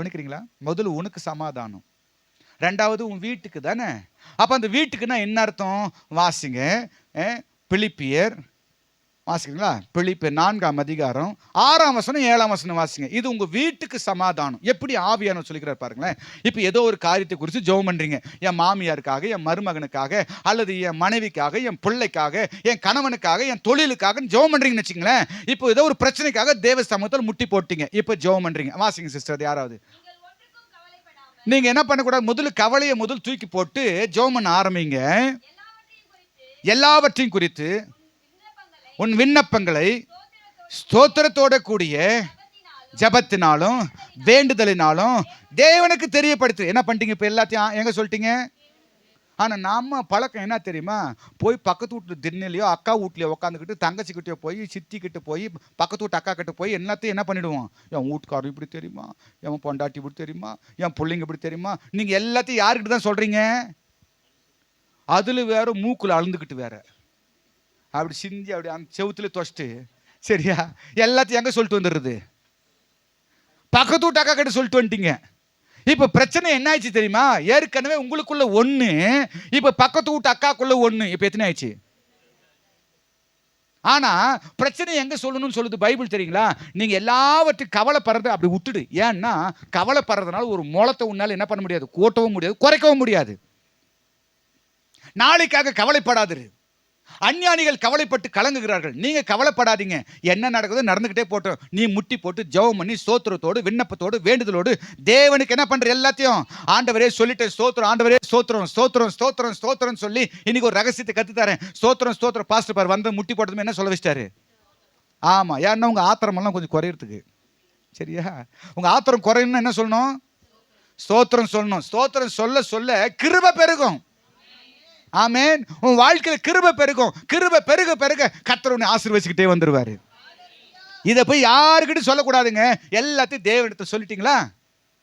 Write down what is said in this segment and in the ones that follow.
பண்ணிக்கிறீங்களா முதல்ல உனக்கு சமாதானம். ரெண்டாவது உன் வீட்டுக்கு தானே? அப்போ அந்த வீட்டுக்குன்னா என்ன அர்த்தம்? வாசிங்க பிலிப்பியர் வாசிக்கிறீங்களா? பிழிப்பு நான்காம் அதிகாரம் ஆறாம் வசனம் ஏழாம் வசனம் வாசிங்க. இது உங்கள் வீட்டுக்கு சமாதானம். எப்படி ஆவியானம் சொல்லிக்கிறார் பாருங்களேன். இப்போ ஏதோ ஒரு காரியத்தை குறித்து ஜெபம் பண்ணுறீங்க என் மாமியாருக்காக என் மருமகனுக்காக அல்லது என் மனைவிக்காக என் பிள்ளைக்காக என் கணவனுக்காக என் தொழிலுக்காக ஜெபம் பண்ணுறீங்கன்னு வச்சுங்களேன் இப்போ ஏதோ ஒரு பிரச்சனைக்காக தேவ சமூகத்தில் முட்டி போட்டீங்க. இப்போ ஜெபம் பண்ணுறீங்க வாசிங்க சிஸ்டர் அது யாராவது? நீங்க என்ன பண்ணக்கூடாது? முதல்ல கவலையை முதல் தூக்கி போட்டு ஜெபம் பண்ண ஆரம்பிங்க. எல்லாவற்றையும் குறித்து உன் விண்ணப்பங்களை ஸ்தோத்திரத்தோட கூடிய ஜபத்தினாலும் வேண்டுதலினாலும் தேவனுக்கு தெரியப்படுத்து. என்ன பண்ணிட்டீங்க இப்போ எல்லாத்தையும் எங்க சொல்லிட்டீங்க? ஆனால் நம்ம பழக்கம் என்ன தெரியுமா? போய் பக்கத்து வீட்டு திண்ணிலையோ அக்கா வீட்லையோ உட்காந்துக்கிட்டு தங்கச்சிக்கிட்டயோ போய் சித்திக்கிட்ட போய் பக்கத்து வீட்டு அக்கா கிட்ட போய் எல்லாத்தையும் என்ன பண்ணிடுவோம்? என் வீட்டுக்காரர் இப்படி தெரியுமா? என் பொண்டாட்டி இப்படி தெரியுமா? என் பிள்ளைங்க இப்படி தெரியுமா? நீங்கள் எல்லாத்தையும் யாருக்கிட்ட தான் சொல்கிறீங்க அதில் வேற மூக்கில் அழுந்துக்கிட்டு வேறு. அப்படி சிந்தி அப்படி அந்த செவுத்துல தொச்சிட்டு சரியா? எல்லாத்தையும் எங்கே சொல்லிட்டு வந்துடுறது? பக்கத்து வீட்டு அக்கா கிட்ட சொல்லிட்டு வந்துட்டீங்க. இப்போ பிரச்சனை என்ன ஆயிடுச்சு தெரியுமா? ஏற்கனவே உங்களுக்குள்ள ஒன்று இப்போ பக்கத்து வீட்டு அக்காக்குள்ள ஒன்று இப்போ எத்தனை ஆயிடுச்சு? ஆனா பிரச்சனை எங்க சொல்லணும்னு சொல்லுது பைபிள் தெரியுங்களா? நீங்க எல்லாவற்றையும் கவலைப்படுறத அப்படி விட்டுடு. ஏன்னா கவலைப்படுறதுனால ஒரு முளத்தை உன்னால என்ன பண்ண முடியாது? கூட்டவும் முடியாது குறைக்கவும் முடியாது. நாளைக்காக கவலைப்படாதிரு. அஞ்ஞானிகள் கவலைப்பட்டு கலங்குகிறார்கள். நீங்க கவலைப்படாதீங்க. என்ன நடக்குதோ நடந்துகிட்டே போட்டோம். நீ முட்டி போட்டு ஜெபம் பண்ணி சோத்திரத்தோடு விண்ணப்பத்தோடு வேண்டுதலோடு தேவனுக்கு என்ன பண்ற எல்லாத்தையும்? ஆண்டவரே சொல்லிட்டேன் சோத்திரம் ஆண்டவரே சோத்திரம் சோத்திரம் சோத்திரம் சோத்திரம் சொல்லி இன்னைக்கு ஒரு ரகசியத்தை கத்து சோத்திரம் சோத்திரம் பாஸ்டர் பார் வந்து முட்டி போட்டதுமே என்ன சொல்ல வச்சிட்டாரு? ஆமா. ஏன்னா உங்க ஆத்திரமெல்லாம் கொஞ்சம் குறையறதுக்கு. சரியா? உங்க ஆத்திரம் குறையணும்னு என்ன சொல்லணும்? ஸ்தோத்திரம் சொல்லணும். ஸ்தோத்திரம் சொல்ல சொல்ல கிருப பெருகும். ஆமேன். உன் வாழ்க்கையில் கிருபை பெருகும். கிருபை பெருக பெருக கத்தர் உன்னை ஆசீர்வதிச்சுக்கிட்டே வந்துடுவார் இதை போய் யாருக்கிட்டும் சொல்லக்கூடாதுங்க. எல்லாத்தையும் தேவனிடத்தை சொல்லிட்டீங்களா?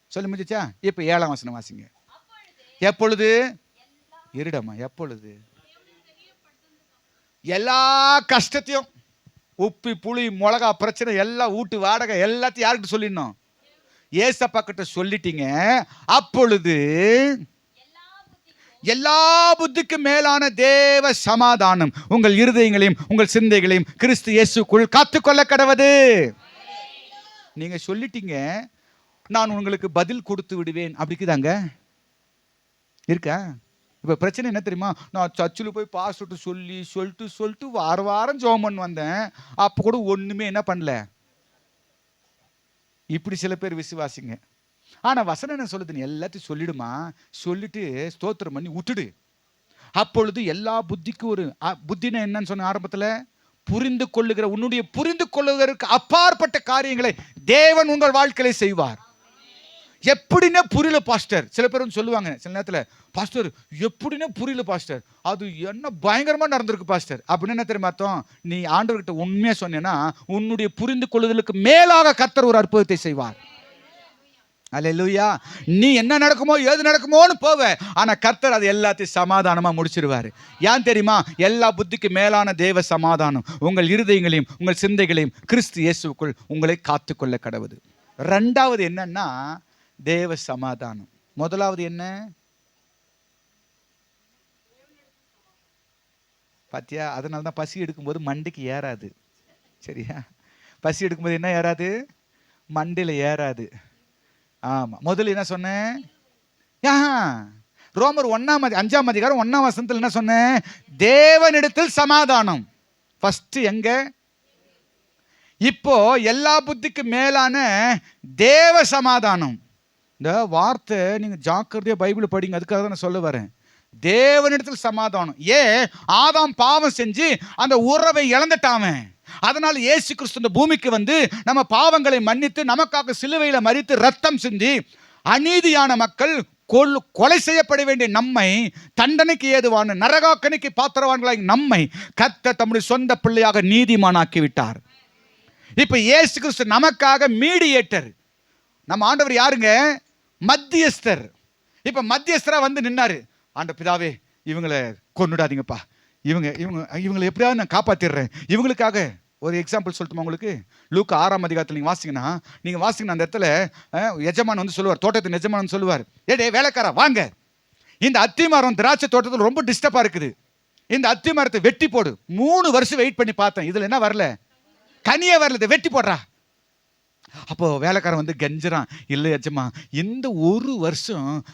சொல்லி முடிச்சா இப்போ ஏழாம் வசனம் வாசிங்க. எப்பொழுது? இருடம்மா எப்பொழுது? எல்லா கஷ்டத்தையும் உப்பி புளி மிளகா பிரச்சனை எல்லாம் வீட்டு வாடகை எல்லாத்தையும் யார்கிட்ட சொல்லிடணும்? ஏசப்பா கிட்ட சொல்லிட்டீங்க. அப்பொழுது எல்லா புத்திக்கும் மேலான தேவ சமாதானம் உங்கள் இருதயங்களையும் உங்கள் சிந்தைகளையும் கிறிஸ்து இயேசுக்குள் காத்துக்கொள்ள கடவது நீங்க சொல்லிட்டீங்க நான் உங்களுக்கு பதில் கொடுத்து விடுவேன். அப்படிக்குதாங்க? இருக்கா? இப்போ பிரச்சனை என்ன தெரியுமா? நான் சர்ச்சில் போய் பாஸ்ட்டு சொல்லி சொல்லிட்டு சொல்லிட்டு வார வாரம் ஜோம் பண்ண வந்தேன். அப்போ கூட ஒன்றுமே என்ன பண்ணல? இப்படி சில பேர் விசுவாசிங்க. ஆனால் வசனம் என்ன சொல்லுது? நீ எல்லாத்தையும் சொல்லிடுமா? சொல்லிட்டு ஸ்தோத்திரம் பண்ணி விட்டுடு. அப்பொழுது எல்லா புத்திக்கும் ஒரு அ- புத்தினா என்னன்னு சொன்ன ஆரம்பத்தில்? புரிந்து கொள்ளுகிற உன்னுடைய புரிந்து கொள்ளுகிறதுக்கு அப்பாற்பட்ட காரியங்களை தேவன் உங்கள் வாழ்க்கையை செய்வார். எப்படின்னா புரியல பாஸ்டர். சில பேர் வந்து சொல்லுவாங்க சில நேரத்தில் பாஸ்டர் எப்படின்னா புரியல பாஸ்டர். அது என்ன பயங்கரமாக நடந்திருக்கு பாஸ்டர். அப்படின்னு என்ன தெரியுமா அர்த்தம்? நீ ஆண்டவர்கிட்ட உண்மையாக சொன்னேன்னா உன்னுடைய புரிந்து கொள்ளுதலுக்கு மேலாக கர்த்தர் ஒரு அற்புதத்தை செய்வார். அல்லேலூயா நீ என்ன நடக்குமோ ஏது நடக்குமோன்னு போவ. ஆனால் கர்த்தர் அது எல்லாத்தையும் சமாதானமாக முடிச்சிருவார். ஏன் தெரியுமா? எல்லா புத்திக்கு மேலான தேவ சமாதானம் உங்கள் இருதயங்களையும் உங்கள் சிந்தைகளையும் கிறிஸ்து இயேசுக்குள் உங்களை காத்துக்கொள்ள கடவுது. ரெண்டாவது என்னன்னா தேவ சமாதானம். முதலாவது என்ன? பாத்தியா? அதனால தான் பசி எடுக்கும்போது மண்டைக்கு ஏறாது. சரியா? பசி எடுக்கும்போது என்ன ஏறாது? மண்டையில் ஏறாது. ஆமாம் முதல்ல என்ன சொன்னேன் ஆஹா. ரோமர் ஒன்னாம் அதி அஞ்சாம் அதிகாரம் ஒன்னாம் வசனத்தில் என்ன சொன்னேன் தேவனிடத்தில் சமாதானம். ஃபஸ்ட்டு எங்கே? இப்போ எல்லா புத்திக்கு மேலான தேவ சமாதானம். இந்த வார்த்தை நீங்கள் ஜாக்கிரதையாக பைபிள் படிங்க அதுக்காக தான் நான் சொல்ல வரேன். தேவனிடத்தில் சமாதானம். ஏன் ஆதாம் பாவம் செஞ்சு அந்த உறவை இழந்துட்டாவன் அதனால இயேசு கிறிஸ்து இந்த பூமிக்கு வந்து நம்ம பாவங்களை மன்னித்து நமக்காக சிலுவையில மறித்து ரத்தம் சிந்தி அநீதியான மக்கள் கொல் கொலை செய்யப்பட வேண்டிய நம்மை தண்டனைக்கு ஏதுவான நரகாக்கனைக்கு பாத்திரவான்களாக நம்மை கத்த தம்முடைய சொந்த பிள்ளையாக நீதிமானாக்கி விட்டார் இப்ப இயேசு கிறிஸ்து நமக்காக மீடியேட்டர். நம்ம ஆண்டவர் யாருங்க? மத்தியஸ்தர். இப்ப மத்தியஸ்தரா வந்து நின்னாரு. ஆண்ட பிதாவே இவங்களை கொண்டுடாதீங்கப்பா இவங்க இவங்க இவங்களை எப்படியாவது நான் காப்பாற்றிடுறேன் இவங்களுக்காக ஒரு எக்ஸாம்பிள் சொல்லட்டுமா உங்களுக்கு? லூக்கு ஆறாம் அதிகாரத்தில் நீங்கள் வாசிங்கன்னா நீங்கள் வாசிங்கன்னா அந்த இடத்துல எஜமான் வந்து சொல்லுவார் தோட்டத்தின் எஜமான் வந்து சொல்லுவார் ஏ டே வேலைக்காரா வாங்க. இந்த அத்தி மரம் திராட்சை தோட்டத்தில் ரொம்ப டிஸ்டர்பாக இருக்குது. இந்த அத்தி மரத்தை வெட்டி போடு. மூணு வருஷம் வெயிட் பண்ணி பார்த்தேன். இதில் என்ன வரல? கனியே வரல. இதை வெட்டி போடுறா. அப்போ வேலைக்காரன் வந்து கெஞ்சுறான் இல்லை அச்சம்மா இந்த ஒரு வருஷம்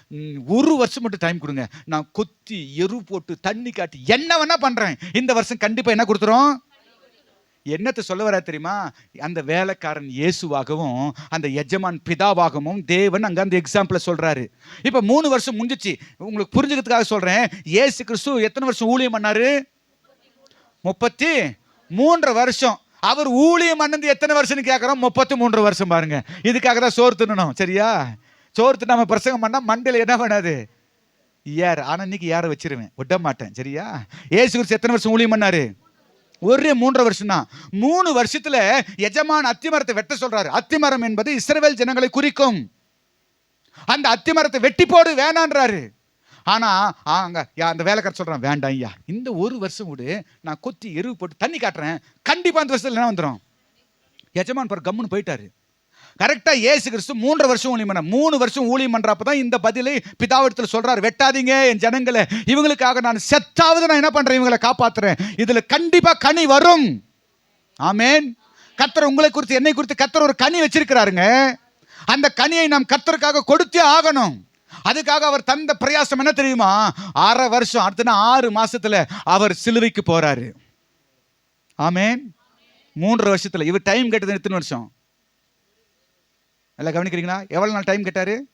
ஒரு வருஷம் மட்டும் டைம் கொடுங்க. நான் கொத்தி எரு போட்டு தண்ணி காட்டி என்ன வேணா பண்றேன். இந்த வருஷம் கண்டிப்பா என்ன கொடுத்துரும்? என்னத்தை சொல்ல வரா தெரியுமா? அந்த வேலைக்காரன் இயேசுவாகவும் அந்த எஜமான் பிதாவாகவும் தேவன் அங்க அந்த எக்ஸாம்பிள சொல்றாரு. இப்ப மூணு வருஷம் முடிஞ்சிச்சு. உங்களுக்கு புரிஞ்சுக்கிறதுக்காக சொல்றேன். ஏசு கிறிஸ்து எத்தனை வருஷம் ஊழியம் பண்ணாரு? முப்பத்தி மூன்றரை வருஷம். அவர் ஊழியம் பண்ணது எத்தனை வருஷம்னு கேட்குறோம் முப்பத்தி மூன்று வருஷம் பாருங்க. இதுக்காக தான் சோறு தின்னணும். சரியா? சோறு தின்னாம பிரசங்கம் பண்ணால் மண்டையில் என்ன பண்ணாது ஏர் ஆனால் இன்னைக்கு யாரை வச்சிருவேன். விட மாட்டேன். சரியா? ஏசு குறிச்சு எத்தனை வருஷம் ஊழியம் பண்ணாரு? ஒரே மூன்றரை வருஷம் தான். மூணு வருஷத்துல எஜமான் அத்திமரத்தை வெட்ட சொல்றாரு. அத்திமரம் என்பது இஸ்ரவேல் ஜனங்களை குறிக்கும். அந்த அத்திமரத்தை வெட்டி போடு வேணான்றாரு. ஆனால் அங்கே அந்த வேலைக்காரர் சொல்கிறான் வேண்டாம் ஐயா இந்த ஒரு வருஷம் விடு நான் கொத்தி எருவு போட்டு தண்ணி காட்டுறேன். கண்டிப்பாக அந்த வருஷத்துல என்ன வந்துடும் எஜமான் பார் கம்முன்னு போயிட்டாரு. கரெக்டாக ஏசு கிறிஸ்து மூன்று வருஷம் ஊழியம் பண்ண மூணு வருஷம் ஊழியம் பண்ணுறப்ப தான் இந்த பதிலை பிதாவிடத்தில் சொல்கிறார் வெட்டாதீங்க என் ஜனங்களை. இவங்களுக்காக நான் செத்தாவது நான் என்ன பண்ணுறேன் இவங்களை காப்பாற்றுறேன் இதில் கண்டிப்பாக கனி வரும். ஆமேன். கத்தர் உங்களை குறித்து என்னை குறித்து கத்தர் ஒரு கனி வச்சிருக்கிறாருங்க. அந்த கனியை நாம் கத்தருக்காக கொடுத்தே ஆகணும். அதுக்காக அவர் தந்த பிரயாசம் என்ன தெரியுமா? அரை வருஷம் அடுத்த ஆறு மாசத்துல அவர் சிலுவைக்கு போறாரு. ஆமேன். மூன்று வருஷத்துல. இவர் டைம் கேட்டது எத்தனை வருஷம்? எல்லாம் கவனிக்கிறீங்களா? எவ்வளவு நாள் டைம் கேட்டாரு?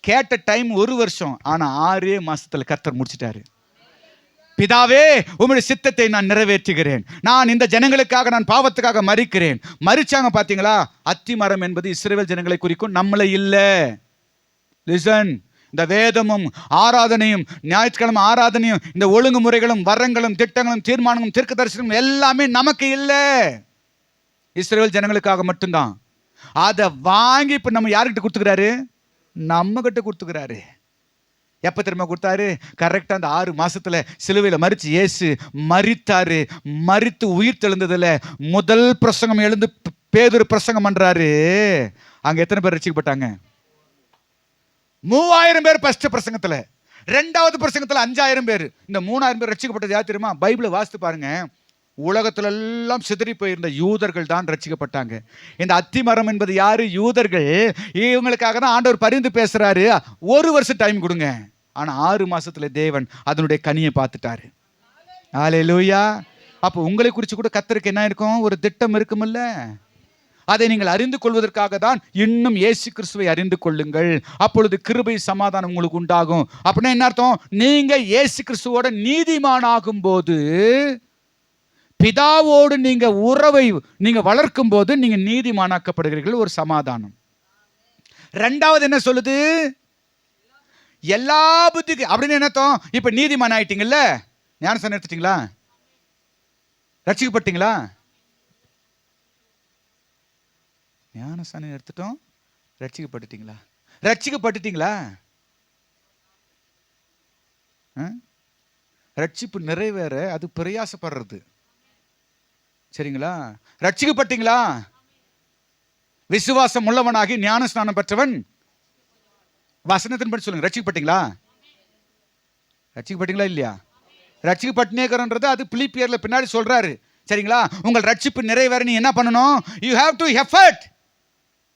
கேட்ட டைம் ஒரு வருஷம். ஆனா ஆறே மாசத்துல கர்த்தர் முடிச்சிட்டாரு. பிதாவே உங்களுடைய சித்தத்தை நான் நிறைவேற்றுகிறேன். நான் இந்த ஜனங்களுக்காக நான் பாவத்துக்காக மறிக்கிறேன். மறிச்சாங்க பாத்தீங்களா? அத்தி மரம் என்பது இஸ்ரேல் ஜனங்களை குறிக்கும். நம்மளை இல்ல. லிசன் இந்த வேதமும் ஆராதனையும் ஞாயிற்றுக்கிழமை ஆராதனையும் இந்த ஒழுங்குமுறைகளும் வரங்களும் திட்டங்களும் தீர்மானங்களும் தீர்க்க தரிசனம் எல்லாமே நமக்கு இல்லை. இஸ்ரேல் ஜனங்களுக்காக மட்டும்தான். அதை வாங்கி இப்போ நம்ம யார்கிட்ட கொடுத்துக்கிறாரு? நம்ம கிட்ட கொடுத்துக்கிறாரு. எப்போ திரும்ப கொடுத்தாரு? கரெக்டாக அந்த ஆறு மாதத்தில் சிலுவையில் மறித்து இயேசு மறித்தாரு மறித்து உயிர் தெழுந்ததில் முதல் பிரசங்கம் எழுந்து பேதொரு பிரசங்கம் பண்ணுறாரு அங்கே எத்தனை பேர் ரசிக்கப்பட்டாங்க? மூவாயிரம் பேர் ஃபர்ஸ்ட் பிரசங்கத்தில். ரெண்டாவது பிரசங்கத்தில் அஞ்சாயிரம் பேர். இந்த மூணாயிரம் பேர் ரசிக்கப்பட்டது யார் தெரியுமா? பைபிளை வாசித்து பாருங்க. உலகத்துல எல்லாம் சிதறி போயிருந்த யூதர்கள் தான் ரசிக்கப்பட்டாங்க இந்த அத்திமரம் என்பது யாரு? யூதர்கள். இவங்களுக்காக தான் ஆண்டவர் பரிந்து பேசுறாரு. ஒரு வருஷம் டைம் கொடுங்க. ஆனா ஆறு மாசத்துல தேவன் அதனுடைய கனியை பார்த்துட்டாரு. ஆலே லூயா அப்போ உங்களை குறித்து கூட கத்தருக்கு என்ன இருக்கும்? ஒரு திட்டம் இருக்குமில்ல? அதை நீங்கள் அறிந்து கொள்வதற்காக தான் இன்னும் இயேசு கிறிஸ்துவை அறிந்து கொள்ளுங்கள். அப்பொழுது கிருபை சமாதானம் உங்களுக்கு உண்டாகும். அப்படின்னா என்ன அர்த்தம்? நீங்க இயேசு கிறிஸ்துவோட நீதிமானாகும் போது பிதாவோடு நீங்க உறவை நீங்க வளர்க்கும் போது நீங்க நீதிமானாக்கப்படுகிறீர்கள். ஒரு சமாதானம். ரெண்டாவது என்ன சொல்லுது? எல்லா புத்திக்கு அப்படின்னு என்ன அர்த்தம்? இப்ப நீதிமான் ஆயிட்டீங்கல்ல ஞானசனம் எடுத்துட்டீங்களா? ரட்சிக்கப்பட்டீங்களா? ஞானஸ்தானம் எடுத்துட்டோம். ரட்சிக்கப்பட்டுட்டீங்களா? ரட்சிக்கப்பட்டுட்டீங்களா? ஆ? ரட்சிப்பு நிறைவேற அது பிரயாசப்படுறது. சரிங்களா? ரட்சிக்கப்பட்டீங்களா? விசுவாசம் உள்ளவனாகி ஞான ஸ்நானம் பெற்றவன். வசனத்தின் படி சொல்லுங்க ரட்சிக்கப்பட்டீங்களா? ரட்சிக்கப்பட்டீங்களா இல்லையா? ரட்சிக்கப்பட்டினேக்கிறன்றது அது பிலிப்பியர்ல பின்னாடி சொல்றாரு. சரிங்களா? உங்கள் ரட்சிப்பு நிறைவேற நீ என்ன பண்ணணும்? You have to effort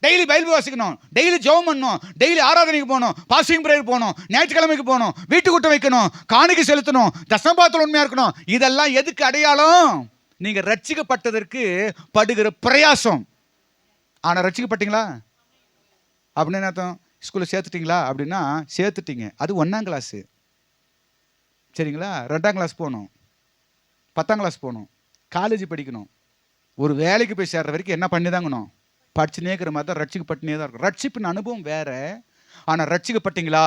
daily Bible வாசிக்கணும். டெய்லி ஜெபம் பண்ணணும். டெய்லி ஆராதனைக்கு போகணும். பாசிங் ப்ரேயர் போகணும். ஞாயிற்றுக்கிழமைக்கு போகணும். வீட்டு கூட்டம் வைக்கணும். காணிக்கு செலுத்தணும். தசம்பாத்தில் உண்மையாக இருக்கணும். இதெல்லாம் எதுக்கு அடையாளம்? நீங்கள் ரட்சிக்கப்பட்டதற்கு படுகிற பிரயாசம். ஆனால் ரட்சிக்கப்பட்டீங்களா? அப்படின்னு என்ன அர்த்தம்? ஸ்கூலில் சேர்த்துட்டிங்களா? அப்படின்னா சேர்த்துட்டீங்க. அது ஒன்றாம் கிளாஸு சரிங்களா? ரெண்டாம் கிளாஸ் போகணும். பத்தாம் கிளாஸ் போகணும். காலேஜ் படிக்கணும். ஒரு வேலைக்கு போய் சேர்ற வரைக்கும் என்ன பண்ணி தாங்கணும் படிச்சுனே இருக்கிற மாதிரி தான் ரட்சிக்கப்பட்டுனே தான் இருக்கும். ரட்சிப்பின் அனுபவம் வேற. ஆனால் ரட்சிக்கப்பட்டீங்களா?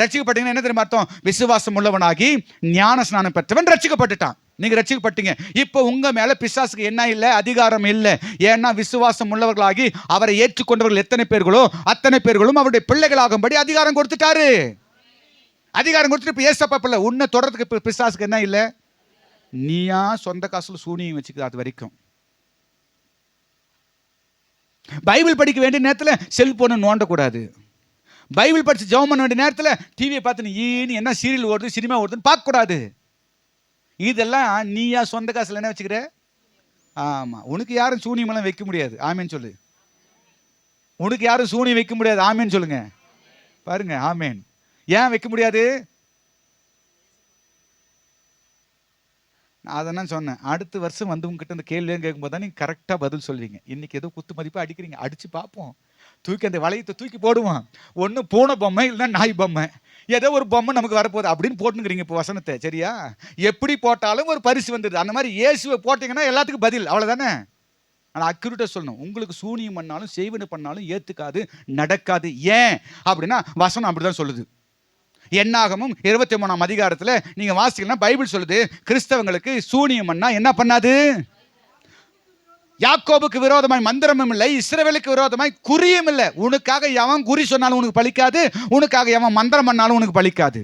ரட்சிக்கப்பட்டீங்கன்னா என்ன தெரியுமா அர்த்தம்? விசுவாசம் உள்ளவனாகி ஞான ஸ்நானம் பெற்றவன் ரட்சிக்கப்பட்டுட்டான். நீங்கள் ரட்சிக்கப்பட்டீங்க. இப்போ உங்கள் மேலே பிசாசுக்கு என்ன இல்லை அதிகாரம் இல்லை. ஏன்னா விசுவாசம் உள்ளவர்களாகி அவரை ஏற்றுக்கொண்டவர்கள் எத்தனை பேர்களோ அத்தனை பேர்களும் அவருடைய பிள்ளைகளாகும்படி அதிகாரம் கொடுத்துட்டாரு. அதிகாரம் கொடுத்துட்டு இப்போ ஏசப்பா பிள்ளை உன்னை தொடர்றதுக்கு இப்போ பிசாசுக்கு என்ன இல்லை? நீயா சொந்த காசில் சூனியம் வச்சுக்க அது வரைக்கும். பைபிள் படிக்க வேண்டிய நேரத்தில் செல்ஃபோனை நோண்டக்கூடாது. பைபிள் படித்து ஜெபம் பண்ண வேண்டிய நேரத்தில் டிவியை பார்த்து ஈன்னு என்ன சீரியல் ஓடுது சினிமா ஓடுதுன்னு பார்க்கக்கூடாது. இதெல்லாம் நீயா சொந்த காசில் என்ன வச்சுக்கிற? ஆமாம் உனக்கு யாரும் சூனியமெல்லாம் வைக்க முடியாது. ஆமேன்னு சொல்லு. உனக்கு யாரும் சூனியம் வைக்க முடியாது. ஆமேன்னு சொல்லுங்க. பாருங்க ஆமேன். ஏன் வைக்க முடியாது? நான் சொன்னேன். அடுத்த வருஷம் வந்து உங்ககிட்ட இந்த கேள்வியும் கேட்கும்போது தான் நீங்கள் கரெக்டாக பதில் சொல்வீங்க. இன்றைக்கி ஏதோ குத்து மதிப்பாக அடிக்கிறீங்க. அடித்து பார்ப்போம். தூக்கி அந்த வளையத்தை தூக்கி போடுவான் ஒன்று பூனை பொம்மை இல்லைன்னா நாய் பொம்மை. ஏதோ ஒரு பொம்மை நமக்கு வரப்போகுது. அப்படின்னு போட்டுங்கிறீங்க இப்போ வசனத்தை. சரியா? எப்படி போட்டாலும் ஒரு பரிசு வந்துடுது. அந்த மாதிரி இயேசுவை போட்டிங்கன்னா எல்லாத்துக்கும் பதில். அவ்வளோதானே ஆனால் அக்யூரேட்டாக சொல்லணும். உங்களுக்கு சூனியம் பண்ணாலும் செய்வனு பண்ணாலும் ஏற்றுக்காது நடக்காது. ஏன்? அப்படின்னா வசனம் அப்படி தான் சொல்லுது. என்னாகமும் இருபத்தி மூணாம் அதிகாரத்தில் நீங்கள் வாசிக்கலாம் பைபிள் சொல்லுது கிறிஸ்தவங்களுக்கு சூனியம் பண்ணா என்ன பண்ணாது? யாக்கோபுக்கு விரோதமாய் மந்திரமும் இல்லை இஸ்ரவேலுக்கு விரோதமாய் குறியும் இல்லை. உனக்காக எவன் குறி சொன்னாலும் உனக்கு பலிக்காது உனக்காக எவன் மந்திரம் பண்ணாலும் உனக்கு பலிக்காது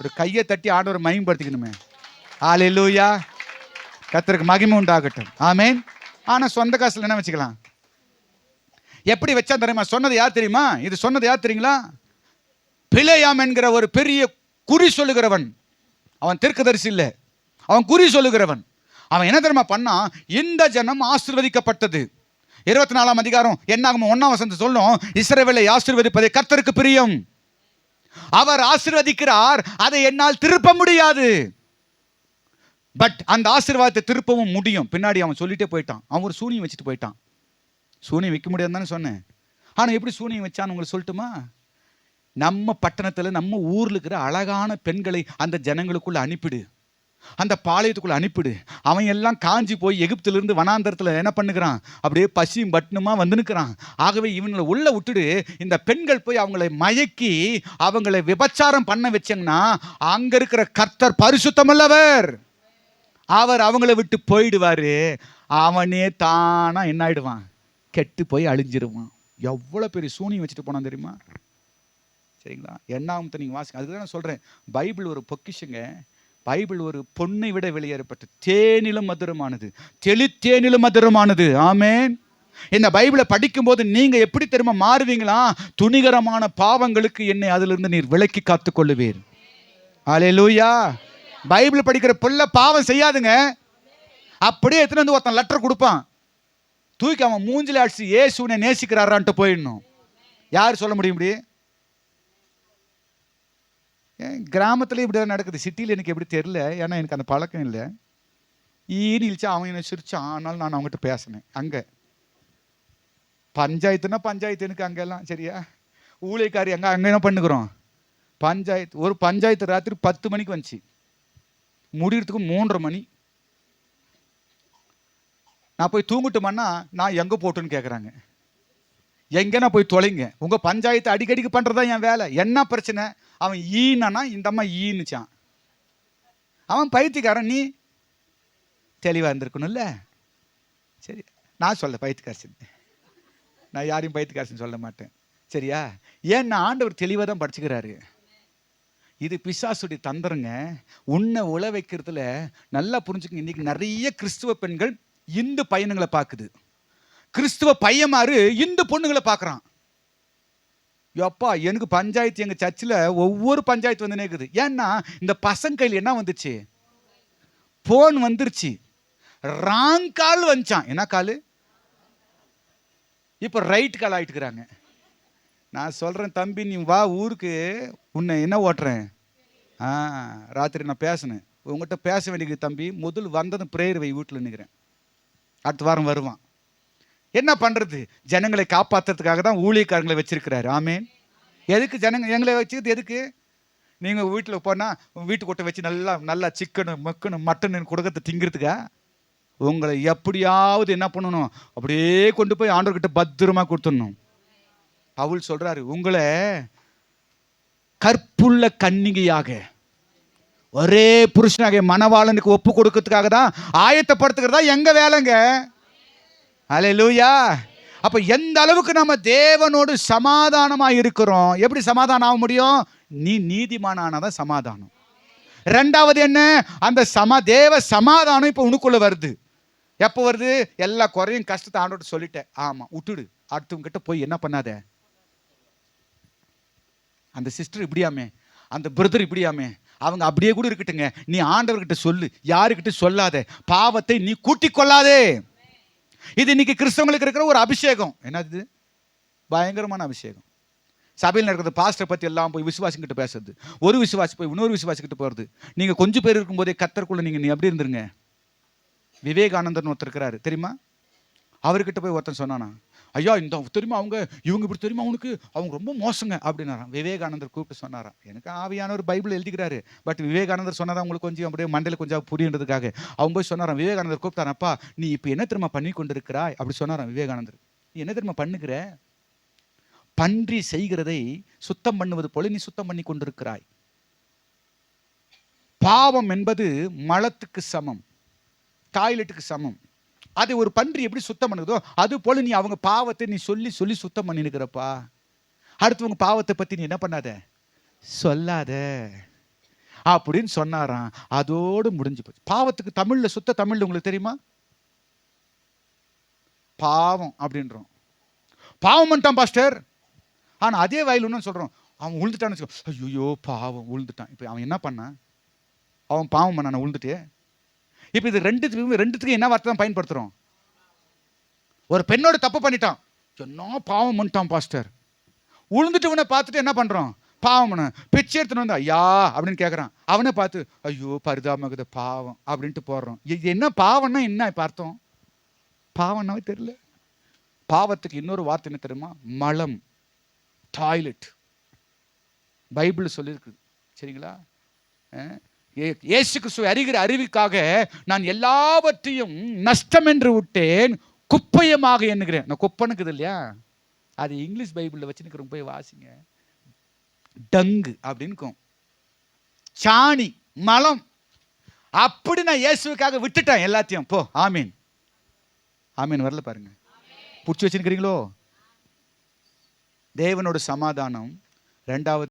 ஒரு கையை தட்டி ஆண்டவர் மயம்படுத்திக்கணுமே ஆலையிலூயா கத்தருக்கு மகிமை உண்டாகட்டும். ஆமேன் ஆனால் சொந்த காசுல என்ன வச்சுக்கலாம்? எப்படி வச்சா தெரியுமா? சொன்னது யார் தெரியுமா? இது சொன்னது யார் தெரியுங்களா? பிழையாம் என்கிற ஒரு பெரிய குறி சொல்லுகிறவன். அவன் தீர்க்கதரிசி இல்லை. அவன் குறி சொல்லுகிறவன். அவன் என்ன தெரியுமா பண்ணான் இந்த ஜனம் ஆசிர்வதிக்கப்பட்டது. இருபத்தி நாலாம் அதிகாரம் என்னாகும்? ஒன்னாம் வசந்த சொல்லும் இஸ்ரேவேலை ஆசிர்வதிப்பதை கர்த்தருக்கு பிரியம். அவர் ஆசிர்வதிக்கிறார் அதை என்னால் திருப்ப முடியாது. பட் அந்த ஆசீர்வாதத்தை திருப்பவும் முடியும். பின்னாடி அவன் சொல்லிட்டே போயிட்டான். அவன் ஒரு சூனியம் வச்சுட்டு போயிட்டான். சூனியம் வைக்க முடியாதுன்னு தானே சொன்னேன். ஆனால் எப்படி சூனியம் வச்சான்னு உங்களுக்கு சொல்லட்டுமா? நம்ம பட்டணத்தில் நம்ம ஊரில் இருக்கிற அழகான பெண்களை அந்த ஜனங்களுக்குள்ள அனுப்பிடு. அந்த பாளையத்துக்குள்ள அனுப்பிடு. அவன் எல்லாம் காஞ்சி போய் எகிப்திலிருந்து வனாந்தரத்தில் என்ன பண்ணுகிறான்? அப்படியே பசியும் பட்டணுமா வந்து நிற்கிறான். ஆகவே இவங்களை உள்ள விட்டுடு. இந்த பெண்கள் போய் அவங்களை மயக்கி அவங்களை விபச்சாரம் பண்ண வச்சாங்கன்னா அங்க இருக்கிற கர்த்தர் பரிசுத்தமல்லவர் அவர் அவங்கள விட்டு போயிடுவாரு. அவனே தானா என்ன ஆயிடுவான் கெட்டு போய் அழிஞ்சிருவான். எவ்வளோ பெரிய சூனியம் வச்சுட்டு போனான் தெரியுமா? சரிங்களா? எண்ணாமத்தை நீங்கள் வாசிங்க அதுக்கு தான் நான் சொல்கிறேன் பைபிள் ஒரு பொக்கிஷங்க. பைபிள் ஒரு பொண்ணை விட வெளியேறப்பட்ட தேனிலும் மதுரமானது. தெளித்தேனிலும் மதுரமானது. ஆமேன். இந்த பைபிளை படிக்கும்போது நீங்க எப்படி தெரியுமா மாறுவீங்களா? துணிகரமான பாவங்களுக்கு என்னை அதிலிருந்து நீர் விலக்கி காத்து கொள்ளுவீர் அலையலூயா பைபிள் படிக்கிற புள்ள பாவம் செய்யாதுங்க. அப்படியே எத்தனை வந்து ஒருத்தன் லெட்டர் கொடுப்பான். தூக்கி அவன் மூஞ்சில அடிச்சு ஏசுனை நேசிக்கிறாரான்ட்டு போயிடணும். யார் சொல்ல முடியும் இப்படி? ஏன் இப்படி தான் நடக்குது. சிட்டியில் எனக்கு எப்படி தெரில ஏன்னா எனக்கு அந்த பழக்கம் இல்லை. ஈன்னு இழிச்சா அவன் என்ன சிரிச்சான் ஆனாலும் நான் அவங்ககிட்ட பேசினேன். அங்கே. பஞ்சாயத்துனா பஞ்சாயத்து எனக்கு அங்கெல்லாம் சரியா? ஊழியக்காரி அங்கே அங்கே என்ன பண்ணுக்கிறோம் பஞ்சாயத்து ஒரு பஞ்சாயத்து ராத்திரி பத்து மணிக்கு வந்துச்சு. முடிகிறதுக்கு மூன்றரை மணி. நான் போய் தூங்கட்டுமான்னா நான் எங்கே போட்டுன்னு கேட்குறாங்க எங்கன்னா போய் தொலைங்க? உங்கள் பஞ்சாயத்து அடிக்கடிக்கு பண்ணுறதா என் வேலை? என்ன பிரச்சனை? அவன் ஈனா இந்த அம்மா ஈனுச்சான். அவன் பைத்தியக்காரன் நீ தெளிவாக இருந்திருக்கணும்ல? சரி நான் சொல்ல பைத்தியக்காரசன் நான் யாரையும் பைத்தியக்காரசன் சொல்ல மாட்டேன். சரியா? ஏன்னா ஆண்டவர் தெளிவாக தான் படிச்சுக்கிறாரு. இது பிசாசுடைய தந்திரங்க. உன்னை உழ வைக்கிறதுல நல்லா புரிஞ்சுக்கங்க. இன்னைக்கு நிறைய கிறிஸ்துவ பெண்கள் இந்து பையனுங்களை பார்க்குது. கிறிஸ்துவ பையமாறு இந்து பொண்ணுங்களை பார்க்குறான். எப்பா எனக்கு பஞ்சாயத்து எங்கள் சர்ச்சில் ஒவ்வொரு பஞ்சாயத்து வந்து இருக்குது. ஏன்னா இந்த பசங்க கையில் என்ன வந்துச்சு? ஃபோன் வந்துருச்சு. ராங் கால் வந்துச்சான் என்ன கால் இப்போ ரைட் கால் ஆகிட்டுக்கிறாங்க நான் சொல்கிறேன் தம்பி நீ வா ஊருக்கு. உன்னை என்ன ஓட்டுறேன்? ஆ ராத்திரி நான் பேசினேன். உங்கள்கிட்ட பேச வேண்டியது தம்பி முதல் வந்ததும் ப்ரேயர் வை வீட்டில் நிற்கிறேன் அடுத்த வாரம் வருவான். என்ன பண்ணுறது ஜனங்களை காப்பாற்றுறதுக்காக தான் ஊழியக்காரங்களை வச்சிருக்கிறாரு. ஆமேன். எதுக்கு ஜனங்க எங்களை வச்சுக்கிறது எதுக்கு? நீங்கள் வீட்டில் போனால் வீட்டுக்கொட்டை வச்சு நல்லா நல்லா சிக்கனு மக்கனு மட்டனு கொடுக்கறது திங்கிறதுக்கா? உங்களை எப்படியாவது என்ன பண்ணணும்? அப்படியே கொண்டு போய் ஆண்டவர்கிட்ட பத்திரமா கொடுத்துடணும். பவுல் சொல்றாரு உங்களை கற்புள்ள கன்னிகையாக ஒரே புருஷனாக மணவாளனுக்கு ஒப்பு கொடுக்கறதுக்காக தான் ஆயத்தப்படுத்துக்கிறதா எங்க வேலைங்க? அலே லூயா அப்போ எந்த அளவுக்கு நம்ம தேவனோடு சமாதானமாக இருக்கிறோம் எப்படி சமாதானம் ஆக முடியும்? நீ நீதிமானானதான் சமாதானம். ரெண்டாவது என்ன? அந்த சமா தேவ சமாதானம் இப்போ உனக்குள்ளே வருது. எப்போ வருது? எல்லா குறையும் கஷ்டத்தை ஆண்டோட சொல்லிட்டேன். ஆமாம் விட்டுடு. அடுத்தவங்க கிட்ட போய் என்ன பண்ணாத? அந்த சிஸ்டர் இப்படியாமே அந்த பிரதர் இப்படியாமே அவங்க அப்படியே கூட இருக்கட்டுங்க. நீ ஆண்டவர்கிட்ட சொல்லு. யாருக்கிட்ட சொல்லாத? பாவத்தை நீ கூட்டிக் கொள்ளாதே. இது இன்னைக்கு கிறிஸ்தவங்களுக்கு இருக்கிற ஒரு அபிஷேகம். என்னது? பயங்கரமான அபிஷேகம். சபையில் நடக்கிறது பாஸ்டர் பத்தி எல்லாம் போய் விசுவாசிக்கிட்ட பேசுறது. ஒரு விசுவாசி போய் இன்னொரு விசுவாசிக்கிட்ட போறது. நீங்கள் கொஞ்சம் பேர் இருக்கும்போதே கத்தருக்குள்ள நீங்க நீ அப்படி இருந்துருங்க? விவேகானந்தர்னு ஒருத்தர் இருக்கிறாரு. தெரியுமா? அவர்கிட்ட போய் ஒருத்தன் சொன்னானா? ஐயா இந்த தெரியுமா அவங்க? இவங்க இப்படி தெரியுமா அவனுக்கு அவங்க ரொம்ப மோசங்க அப்படின்னாராம். விவேகானந்தர் கூப்பிட்டு சொன்னாராம். எனக்கு ஆவியானவர் பைபிள் எழுதிக்கிறாரு. பட் விவேகானந்தர் சொன்னாரா அவங்களுக்கு கொஞ்சம் அப்படியே மண்டையில் கொஞ்சம் புரியுன்றதுக்காக. அவங்க போய் சொன்னாராம் விவேகானந்தர் கூப்பிட்டாரப்பா நீ இப்போ என்ன திரும்ப பண்ணி கொண்டிருக்கிறாய்? அப்படி சொன்னாராம் விவேகானந்தர். நீ என்ன திரும்ப பண்ணுகிற? பன்றி செய்கிறதை சுத்தம் பண்ணுவது போல நீ சுத்தம் பண்ணி கொண்டிருக்கிறாய். பாவம் என்பது மலத்துக்கு சமம். டாய்லெட்டுக்கு சமம். அது ஒரு பன்றி எப்படி சுத்தம் பண்ணுதோ அது போல நீ அவங்க பாவத்தை நீ சொல்லி சொல்லி சுத்தம் பண்ணினுக்கிறப்பா. அடுத்தவங்க பாவத்தை பத்தி நீ என்ன பண்ணாத? சொல்லாத. அப்படின்னு சொன்னாராம். அதோடு முடிஞ்சு போச்சு. பாவத்துக்கு தமிழ்ல சுத்த தமிழ் உங்களுக்கு தெரியுமா? பாவம் அப்படின்றோம். பாவம் பண்ணிட்டான் பாஸ்டர். ஆனா அதே வயல் ஒன்று சொல்றோம். அவன் உழுந்துட்டான்னு வச்சுக்கோ. ஐயோ பாவம் உழுந்துட்டான். இப்போ அவன் என்ன பண்ணான்? அவன் பாவம் பண்ணான? உழுந்துட்டு இப்போ இது ரெண்டுத்துக்கும் ரெண்டுத்துக்கும் என்ன வார்த்தை தான் பயன்படுத்துகிறோம் ஒரு பெண்ணோட தப்பு பண்ணிட்டான். என்ன பாவம் பண்ணிட்டான் பாஸ்டர். உளுந்துட்டவனை பார்த்துட்டு என்ன பண்ணுறோம் பாவம் பண்ண பிச்சை எடுத்துன்னு வந்து ஐயா அப்படின்னு கேட்குறான் அவனை பார்த்து ஐயோ பரிதாபமாகுது பாவம் அப்படின்ட்டு போடுறோம். இது என்ன பாவம்னா என்ன இப்போ அர்த்தம்? பாவம்னாவே தெரியல. பாவத்துக்கு இன்னொரு வார்த்தை என்ன தெரியுமா? மலம் டாய்லெட் பைபிள் சொல்லியிருக்கு. சரிங்களா? இயேசு கிறிஸ்துவை அறிகிற அறிவிக்காக நான் எல்லாவற்றையும் நஷ்டம் என்று விட்டேன் குப்பையமாக எண்ணுகிறேன். நான் குப்பனுக்குது இல்லையா? அது இங்கிலீஷ் பைபிளில் வச்சுன்னு போய் வாசிங்க. டங்கு அப்படின்னு சாணி மலம். அப்படி நான் இயேசுக்காக விட்டுட்டேன் எல்லாத்தையும். போ ஆமீன். ஆமீன் வரல பாருங்க. பிடிச்சி வச்சிருக்கிறீங்களோ? தேவனோட சமாதானம். ரெண்டாவது